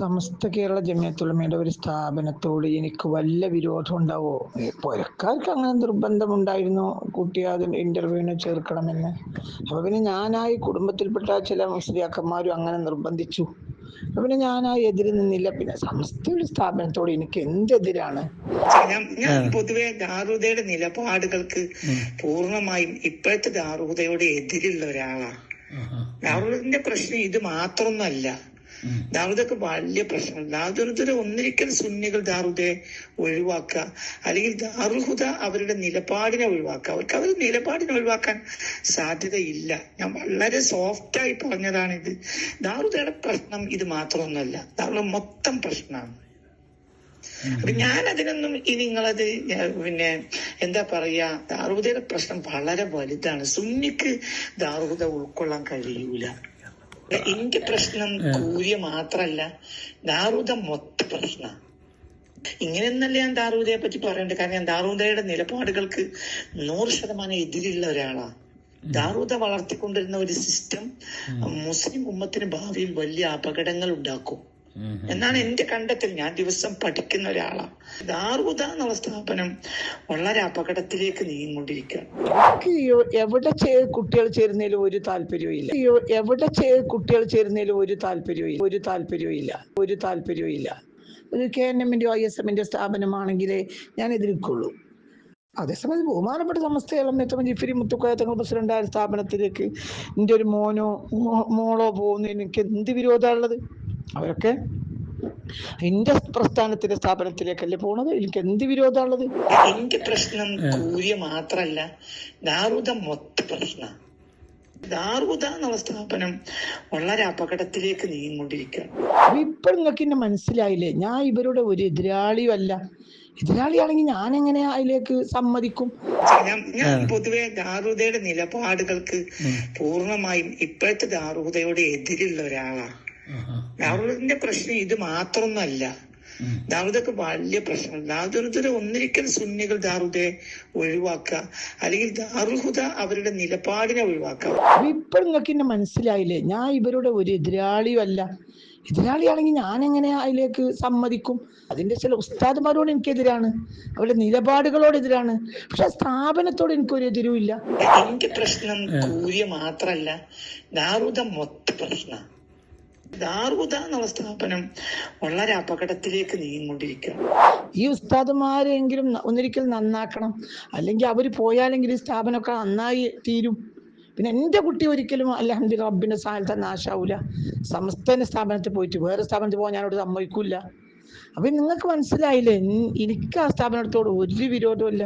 സമസ്ത കേരള ജമിയത്തുലമയുടെ ഒരു സ്ഥാപനത്തോട് എനിക്ക് വല്ല വിരോധം ഉണ്ടാവോ? പുരക്കാർക്ക് അങ്ങനെ നിർബന്ധമുണ്ടായിരുന്നു കുട്ടിയെ അതിന് ഇന്റർവ്യൂവിന് ചേർക്കണമെന്ന്. അപ്പൊ പിന്നെ ഞാനായി കുടുംബത്തിൽപ്പെട്ട ചില മുസ്ലിയാക്കന്മാരും അങ്ങനെ നിർബന്ധിച്ചു. അപ്പൊ പിന്നെ ഞാനായി എതിര് നിന്നില്ല. പിന്നെ സമസ്തയുടെ സ്ഥാപനത്തോട് എനിക്ക് എന്തെതിരാണ്? ഞാൻ ഞാൻ പൊതുവെ ദാറുദയുടെ നിലപാടുകൾക്ക് പൂർണമായും ഇപ്പോഴത്തെ ദാറുദയോട് എതിരുള്ള ഒരാളാണ് ദാറുദിന്റെ പ്രശ്നം ഇത് മാത്രമൊന്നല്ല ദാറുദക്ക് വലിയ പ്രശ്നം ദാറുദരെ ഒന്നിരിക്കൽ സുന്നികൾ ദാറുദെ ഒഴിവാക്കുക. അല്ലെങ്കിൽ ദാറുഹുദ അവരുടെ നിലപാടിനെ ഒഴിവാക്കുക. അവർക്ക് അവരുടെ നിലപാടിനെ ഒഴിവാക്കാൻ സാധ്യതയില്ല. ഞാൻ വളരെ സോഫ്റ്റായി ഇത്. ദാറുദയുടെ പ്രശ്നം ഇത് മാത്രമൊന്നുമല്ല. ദാറുദ മൊത്തം പ്രശ്നമാണ്. അപ്പൊ ഞാൻ അതിനൊന്നും ഈ നിങ്ങളത് പിന്നെ എന്താ പറയാ ദാറുദയുടെ പ്രശ്നം വളരെ വലുതാണ്. സുന്നിക്ക് ദാറുദ ഉൾക്കൊള്ളാൻ കഴിയൂല. എന്റെ പ്രശ്നം കൂരിയ മാത്രല്ല ദാറൂദ മൊത്ത പ്രശ്ന. ഇങ്ങനെയൊന്നല്ല ഞാൻ ദാറൂദയെ പറ്റി പറയണ്ട കാരണം ഞാൻ ദാറൂദയുടെ നിലപാടുകൾക്ക് നൂറ് ശതമാനം എതിരുള്ള ഒരാളാ. ദാറൂദ വളർത്തിക്കൊണ്ടിരുന്ന ഒരു സിസ്റ്റം മുസ്ലിം ഉമ്മത്തിന് ഭാവിയിൽ വലിയ അപകടങ്ങൾ ഉണ്ടാക്കും. എന്നാണ് എന്റെ കണ്ടെത്തൽ. ഞാൻ ദിവസം പഠിക്കുന്ന ഒരാളാണ് ദാറൂദ എന്നുള്ള സ്ഥാപനം വളരെ അപകടത്തിലേക്ക് നീങ്ങിക്കൊണ്ടിരിക്കുകയാണ്. എവിടെ കുട്ടികൾ ചേരുന്നതിലും ഒരു താല്പര്യവും ഇല്ല. എവിടെ കുട്ടികൾ ചേരുന്നതിലും ഒരു താല്പര്യവും ഇല്ല. ഒരു താല്പര്യവും ഇല്ല. ഒരു താല്പര്യവും ഇല്ല. ഒരു കെ എൻ എമ്മിന്റെയോ ഐ എസ് എമ്മിന്റെ സ്ഥാപനമാണെങ്കിലേ ഞാൻ എതിർക്കുള്ളൂ. അതേസമയം ബഹുമാനപ്പെട്ട സമസ്തകളും ഏറ്റവും ജിഫിരി മുത്തുക്കോയ തങ്ങൾ പ്രസിഡന്റായ സ്ഥാപനത്തിലേക്ക് എന്റെ ഒരു മോനോ മോളോ പോകുന്നതിന് എനിക്ക് എന്ത് വിരോധമുള്ളത് അവരൊക്കെ എന്റെ പ്രസ്ഥാനത്തിന്റെ സ്ഥാപനത്തിലേക്കല്ലേ പോണത്? എനിക്ക് എന്ത് വിരോധമാണുള്ളത്? എന്റെ പ്രശ്നം കൂരിയ മാത്രല്ല ദാറുദ മൊത്ത പ്രശ്ന. ദാറുദ എന്നുള്ള സ്ഥാപനം വളരെ അപകടത്തിലേക്ക് നീങ്ങിക്കൊണ്ടിരിക്കുകയാണ്. അപ്പൊ ഇപ്പൊ നിങ്ങൾക്ക് എന്നെ മനസ്സിലായില്ലേ? ഞാൻ ഇവരുടെ ഒരു എതിരാളിയല്ല അല്ല എതിരാളിയാണെങ്കിൽ ഞാൻ എങ്ങനെ അതിലേക്ക് സമ്മതിക്കും? ഞാൻ ഞാൻ പൊതുവെ ദാറുദയുടെ നിലപാടുകൾക്ക് പൂർണമായും ഇപ്പോഴത്തെ ദാറുദയോട് എതിരുള്ള ഒരാളാണ്. ദാറുദന്റെ പ്രശ്നം ഇത് മാത്രമൊന്നല്ല ദാവൂദൊക്കെ വലിയ പ്രശ്നം ദാറുദ ഒന്നിരിക്കൽ സുന്നികൾ ദാറുദെ ഒഴിവാക്കുക. അല്ലെങ്കിൽ ദാറുഹുദ അവരുടെ നിലപാടിനെ ഒഴിവാക്കുക. ഇപ്പൊ നിങ്ങൾക്ക് എന്നെ മനസ്സിലായില്ലേ? ഞാൻ ഇവരുടെ ഒരു എതിരാളിയല്ല അല്ല എതിരാളിയാണെങ്കിൽ ഞാൻ എങ്ങനെ അതിലേക്ക് സമ്മതിക്കും? അതിന്റെ ചില ഉസ്താദ്മാരോട് എനിക്കെതിരാണ്. അവരുടെ നിലപാടുകളോട് എതിരാണ്. പക്ഷെ സ്ഥാപനത്തോട് എനിക്കൊരു എതിരും ഇല്ല എനിക്ക് പ്രശ്നം മാത്രല്ല ദാറുദ മൊത്ത പ്രശ്ന ദാറുദ എന്നുള്ള സ്ഥാപനം വളരെ അപകടത്തിലേക്ക് നീങ്ങിക്കൊണ്ടിരിക്കുകയാണ് ഈ ഉസ്താദുമാരെങ്കിലും ഒന്നിരിക്കൽ നന്നാക്കണം. അല്ലെങ്കിൽ അവർ പോയാലെങ്കിൽ ഈ സ്ഥാപനമൊക്കെ നന്നായി തീരും. പിന്നെ എന്റെ കുട്ടി ഒരിക്കലും അലഹമ്മദ് റബ്ബിന്റെ സ്ഥാനത്ത് നാശാവൂല. സമസ്തന്റെ സ്ഥാപനത്തിൽ പോയിട്ട് വേറെ സ്ഥാപനത്തിൽ പോകാൻ ഞാനോട് സമ്മതിക്കൂല. അപ്പൊ നിങ്ങൾക്ക് മനസ്സിലായില്ലേ? എനിക്ക് ആ സ്ഥാപനത്തോട് ഒരു വിരോധമില്ല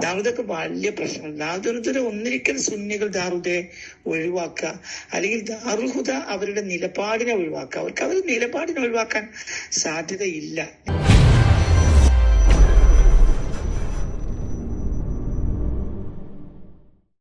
ദാവൂദൊക്കെ വലിയ പ്രശ്നം ദാറുദ ഒന്നിരിക്കൽ സുന്നികൾ ദാറുദയെ ഒഴിവാക്കുക. അല്ലെങ്കിൽ ദാറുഹുദ അവരുടെ നിലപാടിനെ ഒഴിവാക്കുക. അവർക്ക് അവരുടെ നിലപാടിനെ ഒഴിവാക്കാൻ സാധ്യതയില്ല.